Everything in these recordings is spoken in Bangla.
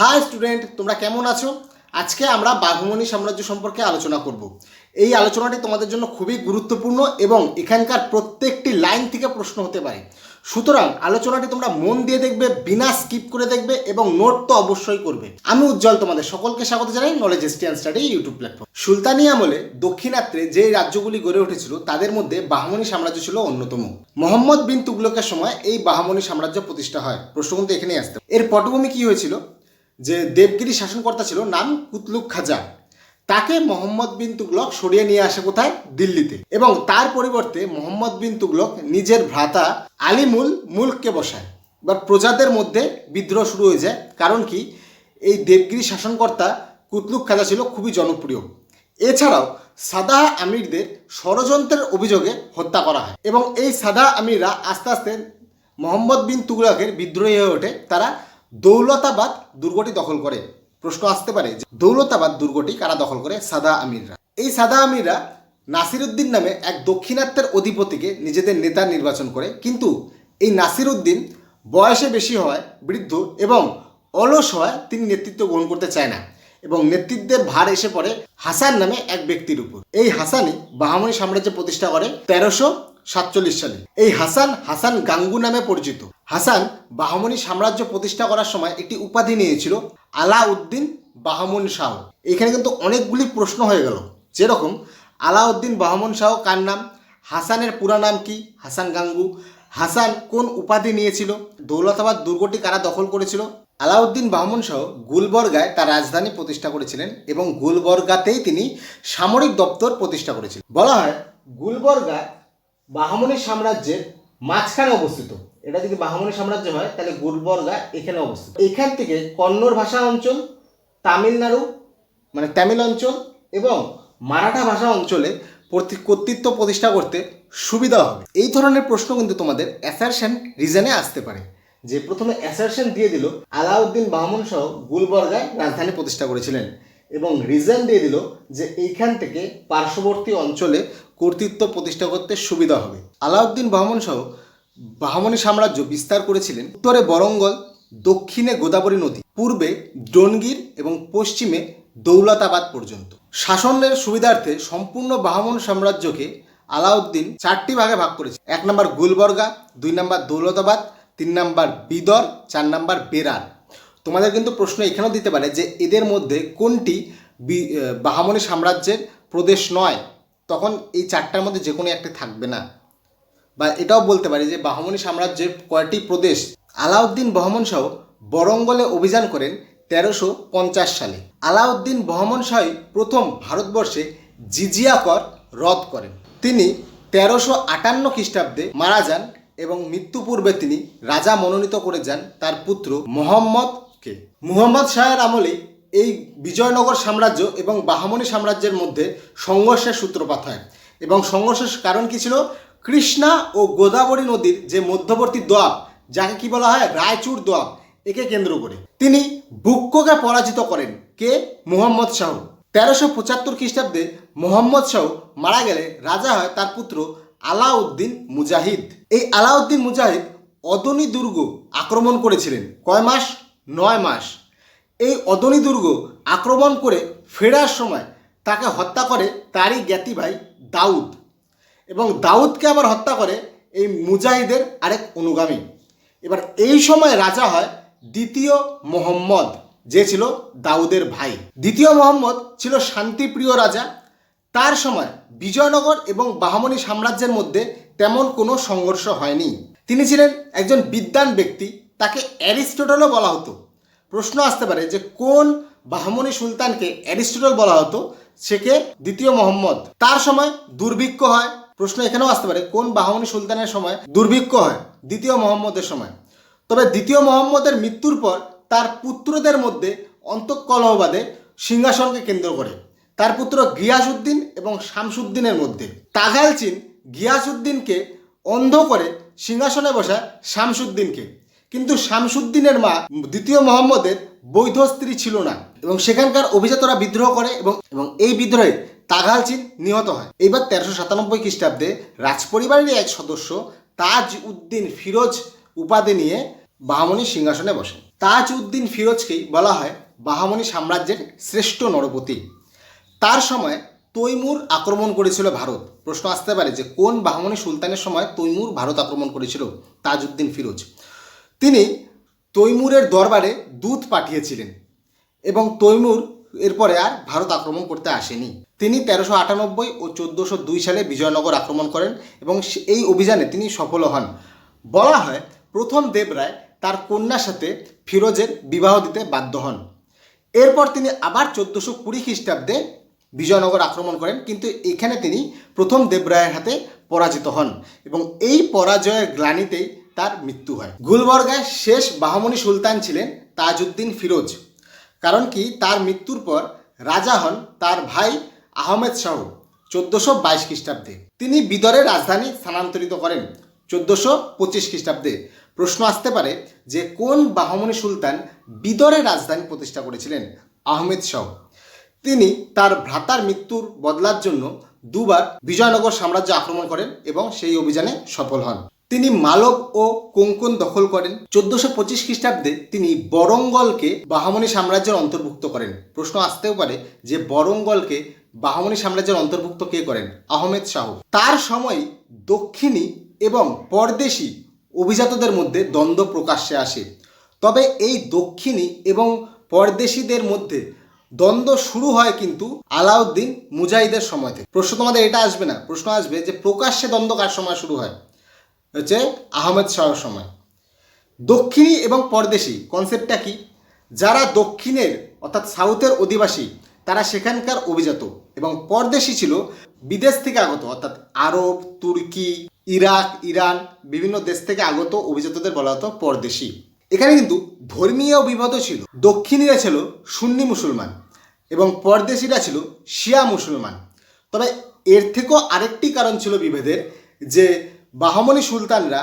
হাই স্টুডেন্ট তোমরা কেমন আছো? আজকে আমরা বাঘমণি সাম্রাজ্য সম্পর্কে আলোচনা করব। এই আলোচনাটি তোমাদের জন্য খুবই গুরুত্বপূর্ণ এবং এখানকার প্রত্যেকটি লাইন থেকে প্রশ্ন হতে পারে। সুতরাং আলোচনাটি তোমরা মন দিয়ে দেখবে, বিনা স্কিপ করে দেখবে এবং নোট তো অবশ্যই করবে। আমি উজ্জ্বল তোমাদের সকলকে স্বাগত জানাই নলেজ স্টিয়ান স্টাডি ইউটিউব প্ল্যাটফর্ম সুলতানি আমলে দক্ষিণাত্রে যে রাজ্যগুলি গড়ে উঠেছিল, তাদের মধ্যে বাহমনি সাম্রাজ্য ছিল অন্যতম। মোহাম্মদ বিন তুগলকের সময় এই বাহমনি সাম্রাজ্য প্রতিষ্ঠা হয়। প্রশ্ন কিন্তু এখানেই আসতে এর পটভূমি কি হয়েছিল? যে দেবগিরি শাসনকর্তা ছিল নাম কুতলুক খাজা। তাকে মোহাম্মদ বিন তুগলক সরিয়ে নিয়ে আসে কোথায়? দিল্লিতে। এবং তার পরিবর্তে মোহাম্মদ বিন তুগলক নিজের ভ্রাতা আলিমুল মুলককে বসায়। বা প্রজাদের মধ্যে বিদ্রোহ শুরু হয়ে যায়। কারণ কি? এই দেবগিরি শাসনকর্তা কুতলুক খাজা ছিল খুবই জনপ্রিয়। এছাড়াও সাদা আমিরদের ষড়যন্ত্রের অভিযোগে হত্যা করা হয়। এবং এই সাদা আমিররা আস্তে আস্তে মোহাম্মদ বিন তুগলকের বিদ্রোহী হয়ে ওঠে। তারা দৌলতাবাদ দুর্গটি দখল করে। প্রশ্ন আসতে পারে যে দৌলতাবাদ দুর্গটি কারা দখল করে? সাদা আমিররা। এই সাদা আমিররা নাসিরুদ্দিন নামে এক দক্ষিণাত্যের অধিপতিকে নিজেদের নেতা নির্বাচন করে। কিন্তু এই নাসিরুদ্দিন বয়সে বেশি হওয়ায় বৃদ্ধ এবং অলস হওয়ায় তিনি নেতৃত্ব গ্রহণ করতে চায় না এবং নেতৃত্বের ভার এসে পড়ে হাসান নামে এক ব্যক্তির উপর। এই হাসানই বাহামনি সাম্রাজ্য প্রতিষ্ঠা করে তেরোশো সাতচল্লিশ সালে। এই হাসান হাসান গাঙ্গু নামে পরিচিত। হাসান বাহমনি সাম্রাজ্য প্রতিষ্ঠা করার সময় একটি উপাধি নিয়েছিল, আলাউদ্দিন বাহমন শাহ। এখানে কিন্তু অনেকগুলি প্রশ্ন হয়ে গেল। যেরকম, আলাউদ্দিন বাহমন শাহ কার নাম? হাসানের পুরা নাম কি? হাসান গাঙ্গু। হাসান কোন উপাধি নিয়েছিল? দৌলতাবাদ দুর্গটি কারা দখল করেছিল? আলাউদ্দিন বাহমন শাহ গুলবর্গায় তার রাজধানী প্রতিষ্ঠা করেছিলেন এবং গুলবর্গাতেই তিনি সামরিক দপ্তর প্রতিষ্ঠা করেছিলেন। বলা হয় গুলবর্গা বাহমনি সাম্রাজ্যের মাঝখানে অবস্থিত। এটা যদি বাহমনি সাম্রাজ্য হয়, তাহলে গুলবর্গা এখানে অবস্থিত। এখান থেকে কন্নড় ভাষা অঞ্চল, তামিলনাড়ু মানে তামিল অঞ্চল এবং মারাঠা ভাষা অঞ্চলে কর্তৃত্ব প্রতিষ্ঠা করতে সুবিধা হবে। এই ধরনের প্রশ্ন কিন্তু তোমাদের অ্যাসারশন রিজনে আসতে পারে। যে প্রথমে অ্যাসারশন দিয়ে দিল, আলাউদ্দিন বাহমন সহ গুলবর্গায় রাজধানী প্রতিষ্ঠা করেছিলেন এবং রিজন দিয়ে দিল যে এইখান থেকে পার্শ্ববর্তী অঞ্চলে কর্তৃত্ব প্রতিষ্ঠা করতে সুবিধা হবে। আলাউদ্দিন বাহমন সহ বাহমনি সাম্রাজ্য বিস্তার করেছিলেন উত্তরে বরঙ্গল, দক্ষিণে গোদাবরী নদী, পূর্বে ডোনগির এবং পশ্চিমে দৌলতাবাদ পর্যন্ত। শাসনের সুবিধার্থে সম্পূর্ণ বাহমন সাম্রাজ্যকে আলাউদ্দিন চারটি ভাগে ভাগ করেছে। এক নম্বর গুলবর্গা, দুই নম্বর দৌলতাবাদ, তিন নম্বর বিদর, চার নম্বর বেরার। তোমাদের কিন্তু প্রশ্ন এখানেও দিতে পারে যে এদের মধ্যে কোনটি বাহামনি সাম্রাজ্যের প্রদেশ নয়? তখন এই চারটার মধ্যে যে কোনো একটি থাকবে না। বা এটাও বলতে পারি যে বাহমনি সাম্রাজ্যের কয়টি প্রদেশ? আলাউদ্দিন বহমন শাহ বরঙ্গলে অভিযান করেন তেরোশো পঞ্চাশ সালে। আলাউদ্দিন বহমন শাহী প্রথম ভারতবর্ষে জিজিয়া কর রদ করেন। তিনি তেরোশো আটান্ন খ্রিস্টাব্দে মারা যান এবং মৃত্যু পূর্বে তিনি রাজা মনোনীত করে যান তার পুত্র মোহাম্মদকে। মুহম্মদ শাহের আমলে এই বিজয়নগর সাম্রাজ্য এবং বাহামনি সাম্রাজ্যের মধ্যে সংঘর্ষের সূত্রপাত হয়। এবং সংঘর্ষের কারণ কী ছিল? কৃষ্ণা ও গোদাবরী নদীর যে মধ্যবর্তী দোয়াব, যাকে কি বলা হয়? রায়চুর দোয়াব, একে কেন্দ্র করে। তিনি বুক্কোকে পরাজিত করেন কে? মুহাম্মদ শাহ। তেরোশো পঁচাত্তর খ্রিস্টাব্দে মোহাম্মদ শাহ মারা গেলে রাজা হয় তার পুত্র আলাউদ্দিন মুজাহিদ। এই আলাউদ্দিন মুজাহিদ অদনী দুর্গ আক্রমণ করেছিলেন। কয় মাস? নয় মাস। এই অদনী দুর্গ আক্রমণ করে ফেরার সময় তাকে হত্যা করে তারই জ্ঞাতি ভাই দাউদ। এবং দাউদকে আবার হত্যা করে এই মুজাহিদের আরেক অনুগামী। এবার এই সময় রাজা হয় দ্বিতীয় মোহাম্মদ, যে ছিল দাউদের ভাই। দ্বিতীয় মোহাম্মদ ছিল শান্তিপ্রিয় রাজা। তার সময় বিজয়নগর এবং বাহামনি সাম্রাজ্যের মধ্যে তেমন কোনো সংঘর্ষ হয়নি। তিনি ছিলেন একজন বিদ্বান ব্যক্তি, তাকে অ্যারিস্টোটলও বলা হতো। প্রশ্ন আসতে পারে যে কোন বাহমনি সুলতানকে অ্যারিস্টটল বলা হতো? সেকে দ্বিতীয় মোহাম্মদ। তার সময় দুর্ভিক্ষ হয় প্রশ্ন এখানেও আসতে পারে, কোন বাহমনি সুলতানের সময় দুর্ভিক্ষ হয়? দ্বিতীয় মোহাম্মদের সময়। তবে দ্বিতীয় মোহাম্মদের মৃত্যুর পর তার পুত্রদের মধ্যে অন্তঃকলহ বাদে সিংহাসনকে কেন্দ্র করে। তার পুত্র গিয়াসুদ্দিন এবং শামসুদ্দিনের মধ্যে। তাগাল চীন গিয়াসুদ্দিনকে অন্ধ করে সিংহাসনে বসা শামসুদ্দিনকে। কিন্তু শামসুদ্দিনের মা দ্বিতীয় মোহাম্মদের বৈধ স্ত্রী ছিল না। এবং সেখানকার অভিজাতরা বিদ্রোহ করে এবং এবং এই বিদ্রোহে তাগাল চীন নিহত হয়। এইবার তেরোশো সাতানব্বই খ্রিস্টাব্দে রাজপরিবারেরই এক সদস্য তাজ উদ্দিন ফিরোজ উপাধি নিয়ে বামনি সিংহাসনে বসেন। তাজ উদ্দিন ফিরোজকেই বলা হয় বাহামনি সাম্রাজ্যের শ্রেষ্ঠ নরপতি। তার সময় তৈমুর আক্রমণ করেছিল ভারত। প্রশ্ন আসতে পারে যে কোন বাহমনি সুলতানের সময় তৈমুর ভারত আক্রমণ করেছিল তাজউদ্দিন ফিরোজ? তিনি তৈমুরের দরবারে দূত পাঠিয়েছিলেন। এবং তৈমুর এরপরে আর ভারত আক্রমণ করতে আসেনি। তিনি তেরোশো আটানব্বই ও চোদ্দোশো দুই সালে বিজয়নগর আক্রমণ করেন এবং এই অভিযানে তিনি সফল হন। বলা হয়, প্রথম দেবরায় তার কন্যার সাথে ফিরোজের বিবাহ দিতে বাধ্য হন। এরপর তিনি আবার চোদ্দোশো কুড়ি খ্রিস্টাব্দে বিজয়নগর আক্রমণ করেন, কিন্তু এখানে তিনি প্রথম দেবরায়ের হাতে পরাজিত হন এবং এই পরাজয়ের গ্লানিতেই তার মৃত্যু হয়। গুলবর্গায় শেষ বাহমনি সুলতান ছিলেন তাজউদ্দিন ফিরোজ। কারণ কি? তার মৃত্যুর পর রাজা হন তার ভাই আহমেদ শাহ, চোদ্দোশো বাইশ খ্রিস্টাব্দে। তিনি বিদরের রাজধানী স্থানান্তরিত করেন চোদ্দোশো পঁচিশ খ্রিস্টাব্দে। প্রশ্ন আসতে পারে যে কোন বাহমনি সুলতান বিদরের রাজধানী প্রতিষ্ঠা করেছিলেন? আহমেদ শাহ। তিনি তার ভ্রাতার মৃত্যুর বদলার জন্য দুবার বিজয়নগর সাম্রাজ্য আক্রমণ করেন এবং সেই অভিযানে সফল হন। তিনি মালব ও কোঙ্কন দখল করেন। চোদ্দশো পঁচিশ খ্রিস্টাব্দে তিনি বরঙ্গলকে বাহামনি সাম্রাজ্যের অন্তর্ভুক্ত করেন। প্রশ্ন আসতেও পারে যে বরঙ্গলকে বাহামনি সাম্রাজ্যের অন্তর্ভুক্ত কে করেন? আহমেদ শাহ। তার সময় দক্ষিণী এবং পরদেশী অভিজাতদের মধ্যে দ্বন্দ্ব প্রকাশ্যে আসে। তবে এই দক্ষিণী এবং পরদেশীদের মধ্যে দ্বন্দ্ব শুরু হয় কিন্তু আলাউদ্দিন মুজাহিদের সময় থেকে। প্রশ্ন তোমাদের এটা আসবে না। প্রশ্ন আসবে যে প্রকাশ্যে দ্বন্দ্ব কার সময় শুরু হয়? হচ্ছে আহমেদ শাহর সময়। দক্ষিণী এবং পরদেশী কনসেপ্টটা কি? যারা দক্ষিণের, অর্থাৎ সাউথের অধিবাসী, তারা সেখানকার অভিজাত এবং পরদেশী ছিল বিদেশ থেকে আগত, অর্থাৎ আরব, তুর্কি, ইরাক, ইরান, বিভিন্ন দেশ থেকে আগত অভিজাতদের বলা হতো পরদেশী। এখানে কিন্তু ধর্মীয় বিবাদও ছিল। দক্ষিণীরা ছিল সুন্নি মুসলমান এবং পরদেশীরা ছিল শিয়া মুসলমান। তবে এর থেকেও আরেকটি কারণ ছিল বিভেদের, যে বাহমনি সুলতানরা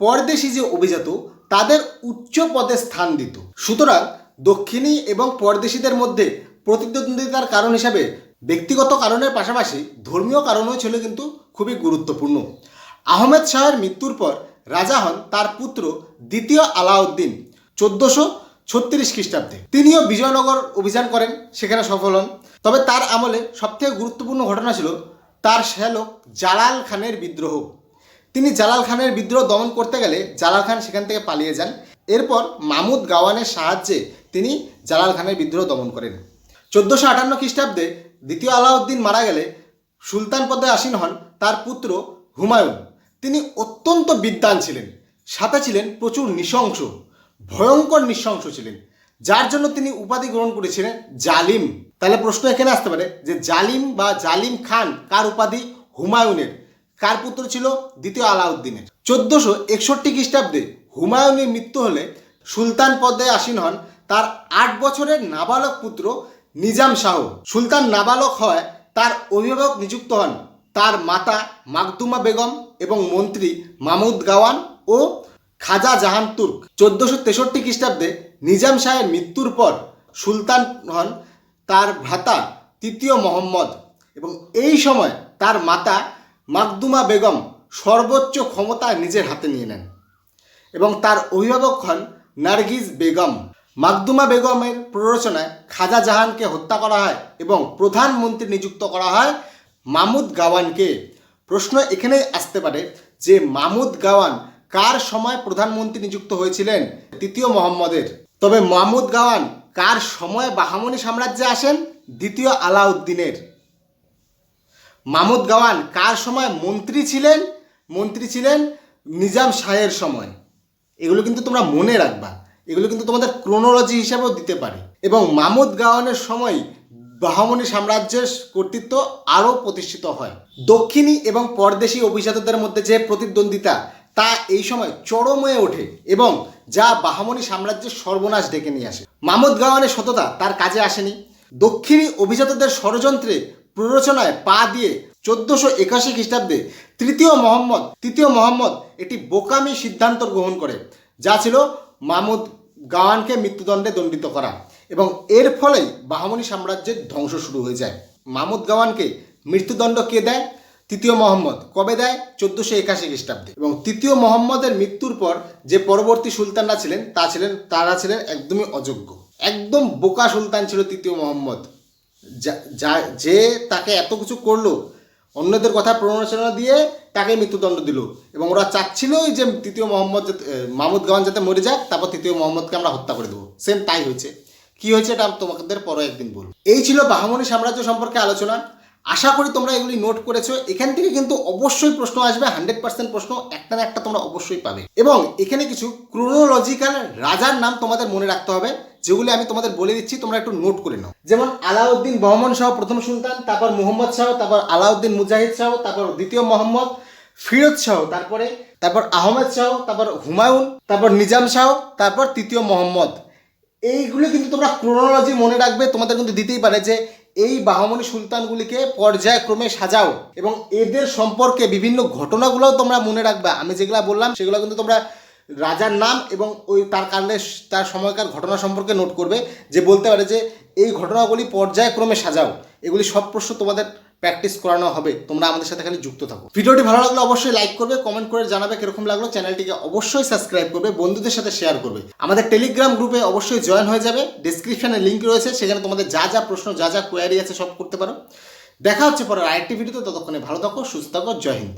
পরদেশি যে অভিজাত, তাদের উচ্চ পদে স্থান দিত। সুতরাং দক্ষিণী এবং পরদেশিদের মধ্যে প্রতিদ্বন্দ্বিতার কারণ হিসাবে ব্যক্তিগত কারণের পাশাপাশি ধর্মীয় কারণও ছিল কিন্তু খুবই গুরুত্বপূর্ণ। আহমেদ শাহের মৃত্যুর পর রাজা হন তার পুত্র দ্বিতীয় আলাউদ্দিন চোদ্দশো ছত্রিশ খ্রিস্টাব্দে। তিনিও বিজয়নগর অভিযান করেন, সেখানে সফল হন। তবে তার আমলে সবথেকে গুরুত্বপূর্ণ ঘটনা ছিল তার শ্যালক জালাল খানের বিদ্রোহ। তিনি জালাল খানের বিদ্রোহ দমন করতে গেলে জালাল খান সেখান থেকে পালিয়ে যান। এরপর মামুদ গাওয়ানের সাহায্যে তিনি জালাল খানের বিদ্রোহ দমন করেন। চোদ্দোশো আটান্ন খ্রিস্টাব্দে দ্বিতীয় আলাউদ্দিন মারা গেলে সুলতান পদে আসীন হন তার পুত্র হুমায়ুন। তিনি অত্যন্ত বিদ্বান ছিলেন, সাথে ছিলেন প্রচুর নৃশংস, ভয়ঙ্কর নৃশংস ছিলেন, যার জন্য তিনি উপাধি গ্রহণ করেছিলেন জালিম। তাহলে প্রশ্ন এখানে আসতে পারে যে জালিম বা জালিম খান কার উপাধি হুমায়ুনের? কার পুত্র ছিল? দ্বিতীয় আলাউদ্দিনের। চোদ্দশো একষট্টি খ্রিস্টাব্দে হুমায়ুনের মৃত্যু হলে সুলতান পদে আসীন হন তার আট বছরের নাবালক পুত্র নিজাম শাহ। সুলতান নাবালক হয় তার অভিভাবক নিযুক্ত হন তার মাতা মাকদুমা বেগম এবং মন্ত্রী মামুদ গাওয়ান ও খাজা জাহান তুর্ক। চোদ্দশো তেষট্টি খ্রিস্টাব্দে নিজাম শাহের মৃত্যুর পর সুলতান হন তার ভ্রাতা তৃতীয় মোহাম্মদ এবং এই সময় তার মাতা মাকদুমা বেগম সর্বোচ্চ ক্ষমতা নিজের হাতে নিয়ে নেন। এবং তার অভিভাবক হন নার্গিস বেগম। মাকদুমা বেগমের প্ররোচনায় খাজা জাহানকে হত্যা করা হয় এবং প্রধানমন্ত্রী নিযুক্ত করা হয় মামুদ গাওয়ানকে। প্রশ্ন এখানেই আসতে পারে যে মামুদ গাওয়ান কার সময় প্রধানমন্ত্রী নিযুক্ত হয়েছিলেন? তৃতীয় মোহাম্মদের। তবে মামুদ গাওয়ান কার সময় বাহামনি সাম্রাজ্যে আসেন? দ্বিতীয় আলাউদ্দিনের। মামুদ গাওয়ান কার সময় মন্ত্রী ছিলেন? মন্ত্রী ছিলেন নিজাম শাহের সময়। এগুলো কিন্তু তোমরা মনে রাখবা। এগুলো কিন্তু তোমাদের ক্রোনোলজি হিসাবেও দিতে পারে। এবং মামুদ গাওয়ানের সময় বাহমনি সাম্রাজ্যের কর্তৃত্ব আরও প্রতিষ্ঠিত হয়। দক্ষিণী এবং পরদেশী অভিজাতদের মধ্যে যে প্রতিদ্বন্দ্বিতা, তা এই সময় চরম হয়ে ওঠে এবং যা বাহামনি সাম্রাজ্যের সর্বনাশ ডেকে নিয়ে আসে। মামুদ গাওয়ানের সততা তার কাজে আসেনি। দক্ষিণী অভিজাতদের ষড়যন্ত্রে প্ররোচনায় পা দিয়ে চোদ্দশো একাশি খ্রিস্টাব্দে তৃতীয় মোহাম্মদ তৃতীয় মোহাম্মদ একটি বোকামি সিদ্ধান্ত গ্রহণ করে, যা ছিল মামুদ গাওয়ানকে মৃত্যুদণ্ডে দণ্ডিত করা এবং এর ফলেই বাহামনি সাম্রাজ্যের ধ্বংস শুরু হয়ে যায়। মামুদ গাওয়ানকে মৃত্যুদণ্ড কে দেয়? তৃতীয় মোহাম্মদ কবে দেয়? চোদ্দোশো একাশি খ্রিস্টাব্দে। এবং তৃতীয় মোহাম্মদের মৃত্যুর পর যে পরবর্তী সুলতানরা ছিলেন, তা ছিলেন, তারা ছিলেন একদমই অযোগ্য। একদম বোকা সুলতান ছিল তৃতীয় মোহাম্মদ। যা- যা তাকে এত কিছু করল, অন্যদের কথা প্ররোচনা দিয়ে তাকে মৃত্যুদণ্ড দিল। এবং ওরা চাচ্ছিলই যে তৃতীয় মোহাম্মদ মাহমুদ গাওয়ান যাতে মরে যাক, তারপর তৃতীয় মোহাম্মদকে আমরা হত্যা করে দেবো। সেম তাই হয়েছে। কি হয়েছে এটা তোমাদের পরে একদিন বলব। এই ছিল বাহামনি সাম্রাজ্য সম্পর্কে আলোচনা। আশা করি তোমরা এগুলি নোট করেছ। এখান থেকে কিন্তু অবশ্যই প্রশ্ন আসবে হান্ড্রেড পার্সেন্ট প্রশ্ন একটা না একটা তোমরা অবশ্যই পাবে। এবং এখানে কিছু ক্রোনোলজিক্যাল রাজার নাম তোমাদের মনে রাখতে হবে, যেগুলি আমি তোমাদের বলে দিচ্ছি, তোমরা একটু নোট করে নাও। যেমন আলাউদ্দিন বহমন শাহ, প্রথম সুলতান, তারপর মুহম্মদ শাহ, তারপর আলাউদ্দিন মুজাহিদ শাহ, তারপর দ্বিতীয় মোহাম্মদ ফিরোজ শাহ, তারপরে, তারপর আহমেদ শাহ, তারপর হুমায়ুন, তারপর নিজাম শাহ, তারপর তৃতীয় মোহাম্মদ। এইগুলো কিন্তু তোমরা ক্রোনোলজি মনে রাখবে, তোমাদের কিন্তু দিতেই পারে যে এই বাহমনি সুলতানগুলিকে পর্যায়ক্রমে সাজাও এবং এদের সম্পর্কে বিভিন্ন ঘটনাগুলোও তোমরা মনে রাখবে। আমি যেগুলো বললাম, সেগুলো কিন্তু তোমরা রাজার নাম এবং ওই তার কারণে তার সময়কার ঘটনা সম্পর্কে নোট করবে, যে বলতে পারে যে এই ঘটনাগুলি পর্যায়ক্রমে সাজাও। এগুলি সব প্রশ্ন তোমাদের প্র্যাকটিস করানো হবে, তোমরা আমাদের সাথে খালি যুক্ত থাকো। ভিডিওটি ভালো লাগলে অবশ্যই লাইক করবে কমেন্ট করে জানাবে কীরকম লাগল, চ্যানেলটিকে অবশ্যই সাবস্ক্রাইব করবে, বন্ধুদের সাথে শেয়ার করবে। আমাদের টেলিগ্রাম গ্রুপে অবশ্যই জয়েন হয়ে যাবে ডিসক্রিপশনে লিঙ্ক রয়েছে, সেখানে তোমাদের যা যা প্রশ্ন, যা যা কোয়ারি আছে সব করতে পারো। দেখা হচ্ছে পরে আরেকটি ভিডিওতে ততক্ষণে ভালো থাকো, সুস্থ থাকো, জয় হিন্দ।